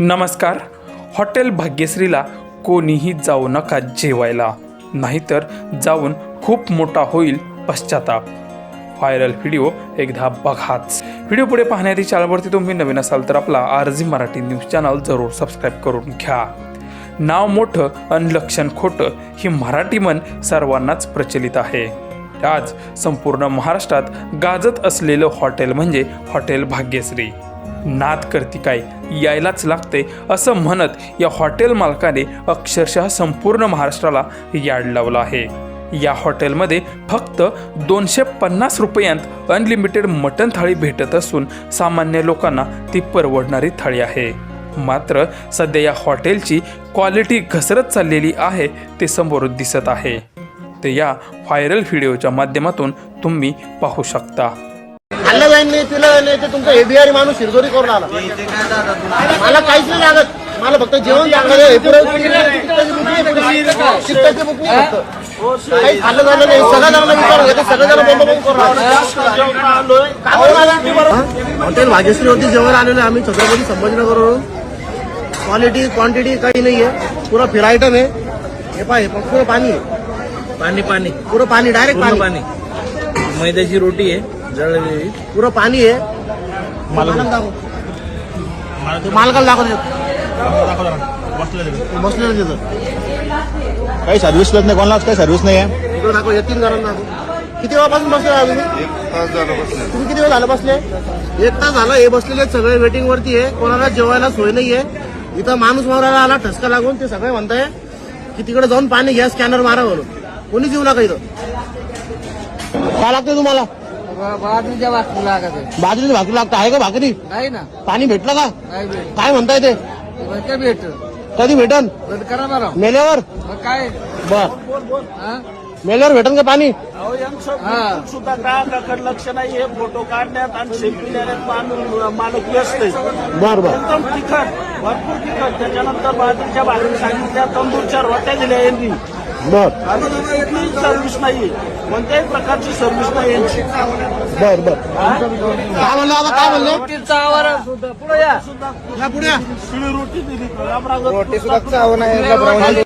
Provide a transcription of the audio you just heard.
नमस्कार. हॉटेल भाग्यश्रीला कोणीही जाऊ नका जेवायला. नाहीतर जाऊन खूप मोठा होईल पश्चाताप. व्हायरल व्हिडिओ एकदा बघाच. व्हिडिओ पुढे पाहण्याआधी चॅनलवरती तुम्ही नवीन असाल तर आपला आरजी मराठी न्यूज चॅनल जरूर सबस्क्राईब करून घ्या. नाव मोठं आणि लक्षण खोटं ही मराठी मन सर्वांनाच प्रचलित आहे. आज संपूर्ण महाराष्ट्रात गाजत असलेलं हॉटेल म्हणजे हॉटेल भाग्यश्री. नाद करती काय? यायलाच लागते असं म्हणत या हॉटेल मालकाने अक्षरशः संपूर्ण महाराष्ट्राला याड लावला आहे. या हॉटेलमध्ये फक्त दोनशे पन्नास रुपयांत अनलिमिटेड मटण थाळी भेटत असून सामान्य लोकांना ती परवडणारी थाळी आहे. मात्र सध्या या हॉटेलची क्वालिटी घसरत चाललेली आहे ते समोर दिसत आहे. ते या व्हायरल व्हिडिओच्या माध्यमातून तुम्ही पाहू शकता. खाल्लं जाईल नाही पिलं नाही ते तुमचा एबीआर माणूस शिरजोरी करून आला मला काहीच नाही लागत मला फक्त जेवण आहे. हे पुरं बुक नाही पुरं. नाही फक्त काही खाल्लं झालं नाही सगळं लागलं विचार होते सगळं जण करून? हॉटेल भाग्यश्रीवरती जेवण आलेलं आहे आम्ही छत्रपती संभाजीनगरवरून क्वालिटी क्वांटिटी काही नाहीये पुरा फिर आयटम आहे हे पाय पुरं पाणी आहे पाणी पाणी पुरं पाणी डायरेक्ट पाणी पाणी मैद्याची रोटी आहे पुरं पाणी आहे. मालकाला दाखव. ते मालकाला दाखव बसलेलं तिथं. काही सर्व्हिस नाही कोणालाच काही सर्व्हिस नाही आहे. इकडे दाखव किती वेळापासून बसले आहे तुम्ही? तुम्ही किती वेळ झालं बसले? एक तास झालं हे बसलेले आहेत सगळे वेटिंग वरती आहे. कोणाला जेवायला सोय नाहीये इथं माणूस मारायला आला ठसका लागून ते सगळे म्हणताय की तिकडे जाऊन पाणी घ्या स्कॅनर मारा म्हणून. कोणी जीव नका इथं? काय लागतंय तुम्हाला? बाजरीच्या वास्तू लागत बाजरीची भाकरी लागतं. आहे का भाकरी? नाही ना. पाणी भेटलं का? नाही भेट काय म्हणताय ते? काय भेट कधी भेटन? भेट करा बरं. मेल्यावर? मग काय? बर. हा? मेल्यावर भेटन का पाणी? हा. सुद्धा काकाकडे लक्ष नाहीये फोटो काढण्यात आणि सेल्फी देण्यात माणूस मालक व्यस्त आहे. बर बर. एकदम तिखट भरपूर तिखट. त्याच्यानंतर बाजरीच्या भाकरी सांगितल्या तंदूरच्या रोट्या दिल्या यांनी. बर. आणि कुठलीही सर्व्हिस नाहीये. कोणत्याही प्रकारची सर्व्हिस नाही यांची. बर बर. काय म्हणलं आता काय म्हणले? रोटीचा आवाज सुद्धा पुढे या. पुढे. शिळी रोटी दिली. रोटी सुद्धा